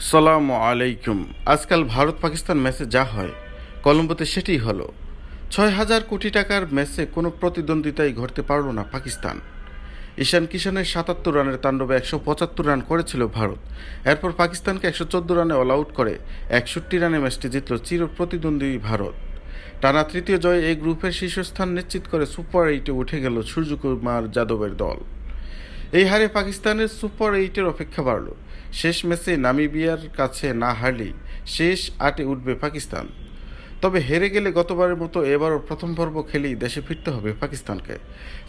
সালামু আলাইকুম। আজকাল ভারত পাকিস্তান ম্যাচে যা হয়, কলম্বোতে সেটি হলো। ছয় হাজার কোটি টাকার ম্যাচে কোনো প্রতিদ্বন্দ্বিতাই ঘটতে পারল না পাকিস্তান। ঈশান কিষানের সাতাত্তর রানের তাণ্ডবে একশো পঁচাত্তর রান করেছিল ভারত। এরপর পাকিস্তানকে একশো চোদ্দ রানে অল আউট করে একষট্টি রানে ম্যাচটি জিতল চির প্রতিদ্বন্দ্বী ভারত। টানা তৃতীয় জয়ে এই গ্রুপের শীর্ষস্থান নিশ্চিত করে সুপার এইটে উঠে গেল সূর্যকুমার যাদবের দল। এই হারে পাকিস্তানের সুপার এইটের অপেক্ষা বাড়ল। শেষ ম্যাচে নামিবিয়ার কাছে না হারলেই শেষ আটে উঠবে পাকিস্তান। তবে হেরে গেলে গতবারের মতো এবারও প্রথম পর্ব খেলেই দেশে ফিরতে হবে পাকিস্তানকে।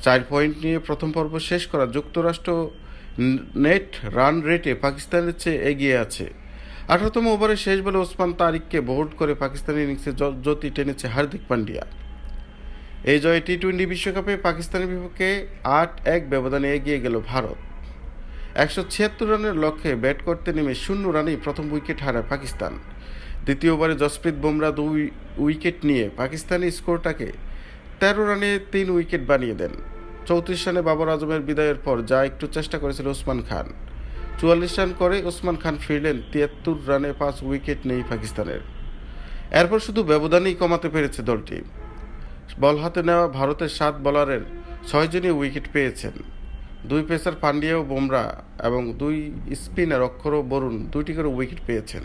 চার পয়েন্ট নিয়ে প্রথম পর্ব শেষ করা যুক্তরাষ্ট্র নেট রান রেটে পাকিস্তানের চেয়ে এগিয়ে আছে। আঠারোতম ওভারে শেষ বলে ওসমান তারিককে বোল্ড করে পাকিস্তানি ইনিংসে জ্যোতি টেনেছে হার্দিক পান্ডিয়া। এই জয়ে টি টোয়েন্টি বিশ্বকাপে পাকিস্তানের বিপক্ষে আট এক ব্যবধানে এগিয়ে গেল ভারত। একশো ছিয়াত্তর রানের লক্ষ্যে ব্যাট করতে নেমে শূন্য রানেই প্রথম উইকেট হারায় পাকিস্তান। দ্বিতীয় ওভারে জসপ্রীত বুমরা দুই উইকেট নিয়ে পাকিস্তানি স্কোরটাকে তেরো রানে তিন উইকেট বানিয়ে দেন। চৌত্রিশ রানে বাবর আজমের বিদায়ের পর যা একটু চেষ্টা করেছিল ওসমান খান। চুয়াল্লিশ রান করে ওসমান খান ফিরলেন, তিয়াত্তর রানে পাঁচ উইকেট নেই পাকিস্তানের। এরপর শুধু ব্যবধানই কমাতে পেরেছে দলটি। বল হাতে নেওয়া ভারতের সাত বলারের ছয়জনই উইকেট পেয়েছেন। দুই পেসার পান্ডিয়া ও বুমরা এবং দুই স্পিনার অক্ষর ও বরুণ দুইটি করে উইকেট পেয়েছেন।